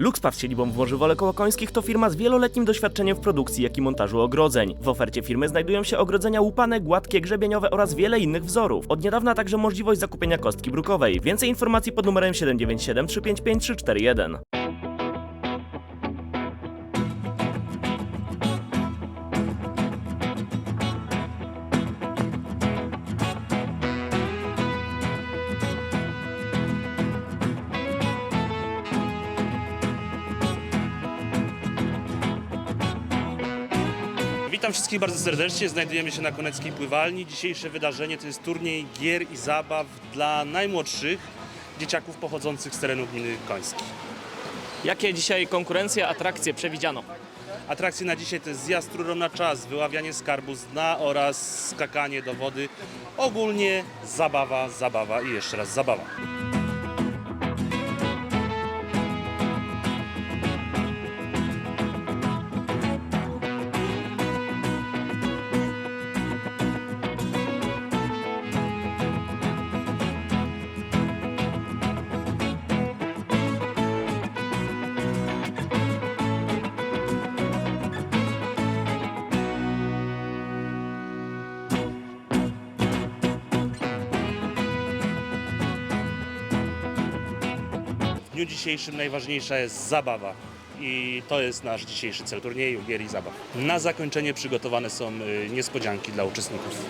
Luxpaw z siedzibą w Morzywole Kołokońskich to firma z wieloletnim doświadczeniem w produkcji, jak i montażu ogrodzeń. W ofercie firmy znajdują się ogrodzenia łupane, gładkie, grzebieniowe oraz wiele innych wzorów. Od niedawna także możliwość zakupienia kostki brukowej. Więcej informacji pod numerem 797 355 341. Witam wszystkich bardzo serdecznie. Znajdujemy się na Koneckiej Pływalni. Dzisiejsze wydarzenie to jest turniej gier i zabaw dla najmłodszych dzieciaków pochodzących z terenu gminy Końskiej. Jakie dzisiaj konkurencje, atrakcje przewidziano? Atrakcje na dzisiaj to jest zjazd rurą na czas, wyławianie skarbu z dna oraz skakanie do wody. Ogólnie zabawa, zabawa i jeszcze raz zabawa. Dniu dzisiejszym najważniejsza jest zabawa. I to jest nasz dzisiejszy cel turnieju, gier i zabaw. Na zakończenie przygotowane są y, niespodzianki dla uczestników.